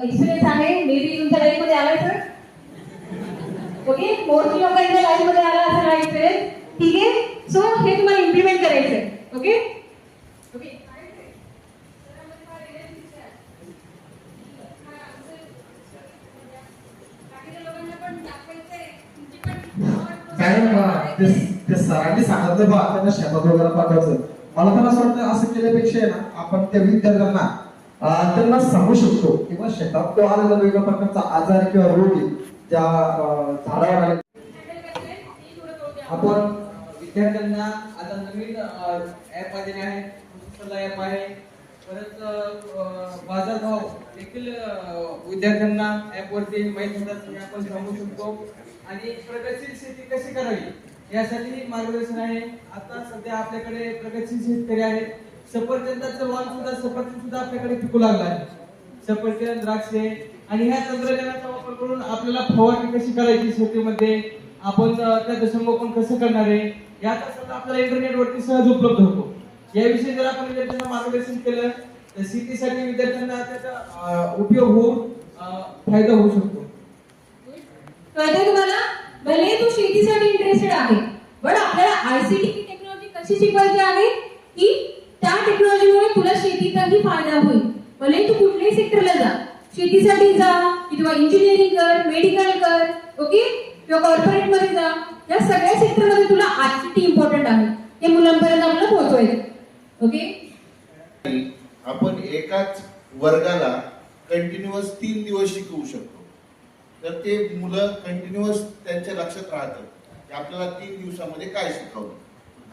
May be तुमच्या लाईफमध्ये आलाय सर ओके मोस्टली लोकांच्या लाईफमध्ये आला असेल हा एक्सपिरियन्स ठीक आहे? सो हे तुम्हाला इम्प्लिमेंट करायचंय. ओके ओके ते सरांनी सांगितलं बा त्यांना शेतात वगैरे पाठवायचं. मला तर असं वाटतं असं केल्यापेक्षा ना आपण त्या विद्यार्थ्यांना त्यांना सांगू शकतो किंवा शेतात तो आलेला वेगळ्या प्रकारचा आजार किंवा रोग ज्या झाडावर आले. आपण विद्यार्थ्यांना आता नवीन ऍप आलेले आहे पुस्तकाला ऍप आहे. परत अ, बाजारभाव देखील विद्यार्थ्यांना ऍप वरती माहिती होतात आपण सांगू शकतो. आणि प्रगतशील शेती कशी करावी यासाठी मार्गदर्शन आहे. आता सध्या आपल्याकडे प्रगतशील शेतकरी आहेत. सफरचंदाचं वाण सुद्धा सफरचंद सुद्धा आपल्याकडे पिकू लागला आहे सफरचंद द्राक्षे आणि ह्या तंत्रज्ञानाचा वापर करून आपल्याला फवारणी कशी करायची शेतीमध्ये? आपण त्याचं संगोपन कसं करणार आहे? याचा सुद्धा आपल्याला इंटरनेटवरती सहज उपलब्ध होतो. याविषयी जर आपण विद्यार्थ्यांना मार्गदर्शन केलं तर शेतीसाठी विद्यार्थ्यांना त्याचा उपयोग होऊन फायदा होऊ शकतो. कळतंय तुम्हाला? भले तू शेतीसाठी इंटरेस्टेड आहे पण आपल्याला आयसीटी टेक्नॉलॉजी कशी शिकवायची आहे? की शेतीचाही फायदा होईल. भले तू कुठल्याही सेक्टरला जा. शेतीसाठी जा किंवा इंजिनिअरिंग कर मेडिकल कर ओके किंवा कॉर्पोरेटमध्ये जा. या सगळ्या सेक्टरमध्ये तुला आयसीटी इम्पॉर्टंट आहे. ते मुलांपर्यंत आपल्याला पोहोचवायचं ओके आपण एकाच वर्गाला कंटिन्युअस तीन दिवस शिकवू शकतो. तर ते मुलं कंटिन्युअस त्यांच्या लक्षात राहतं की आपल्याला तीन दिवसामध्ये काय शिकवलं.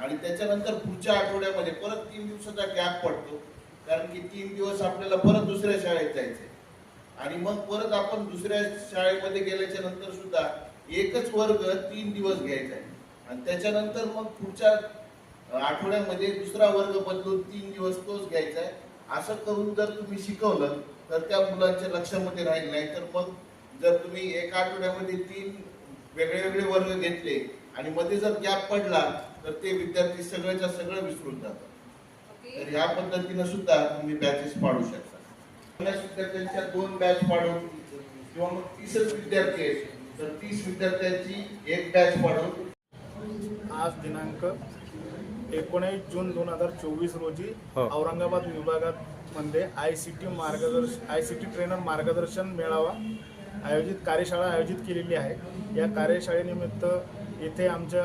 आणि त्याच्यानंतर पुढच्या आठवड्यामध्ये परत तीन दिवसाचा गॅप पडतो. कारण की तीन दिवस आपल्याला परत दुसऱ्या शाळेत जायचंय. आणि मग परत आपण दुसऱ्या शाळेमध्ये गेल्याच्यानंतर सुद्धा एकच वर्ग तीन दिवस घ्यायचा आहे. आणि त्याच्यानंतर मग पुढच्या आठवड्यामध्ये दुसरा वर्ग बदलून तीन दिवस तोच घ्यायचा आहे. असं करून जर तुम्ही शिकवलं तर त्या मुलांच्या लक्षामध्ये राहील. नाही तर मग जर तुम्ही एका आठवड्यामध्ये तीन वेगळे वेगळे वर्ग घेतले आणि मध्ये जर गॅप पडला तर ते विद्यार्थी सगळ्याच्या सगळं विसरून जातात. ह्या पद्धतीनं सुद्धा तुम्ही बॅचेस पाडू शकता. पन्नास विद्यार्थ्यांच्या दोन बॅच पाडून किंवा मग तीसच विद्यार्थी आहेत तर तीस विद्यार्थ्यांची एक बॅच पाडून. आज दिनांक एकोणीस जून दोन हजार चोवीस रोजी हो. औरंगाबाद विभागात मध्ये आय सी टी मार्गदर्शन आय सी टी ट्रेनर मार्गदर्शन मेळावा आयोजित कार्यशाळा आयोजित केलेली आहे. या कार्यशाळेनिमित्त येथे आमच्या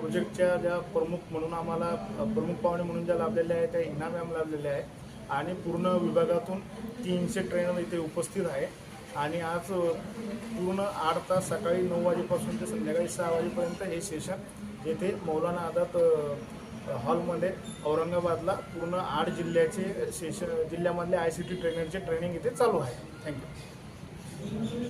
प्रोजेक्टच्या ज्या प्रमुख म्हणून आम्हाला प्रमुख पाहुणे म्हणून ज्या लाभलेल्या आहेत त्या हिना मॅम लाभलेल्या आहेत. आणि पूर्ण विभागातून तीनशे ट्रेनर इथे उपस्थित आहे. आणि आज पूर्ण आठ तास सकाळी नऊ वाजेपासून ते संध्याकाळी सहा वाजेपर्यंत हे सेशन येथे मौलाना आझाद हॉलमध्ये औरंगाबादला पूर्ण आठ जिल्ह्याचे सेशन जिल्ह्यामधले आय सी टी ट्रेनरचे ट्रेनिंग इथे चालू आहे. थँक्यू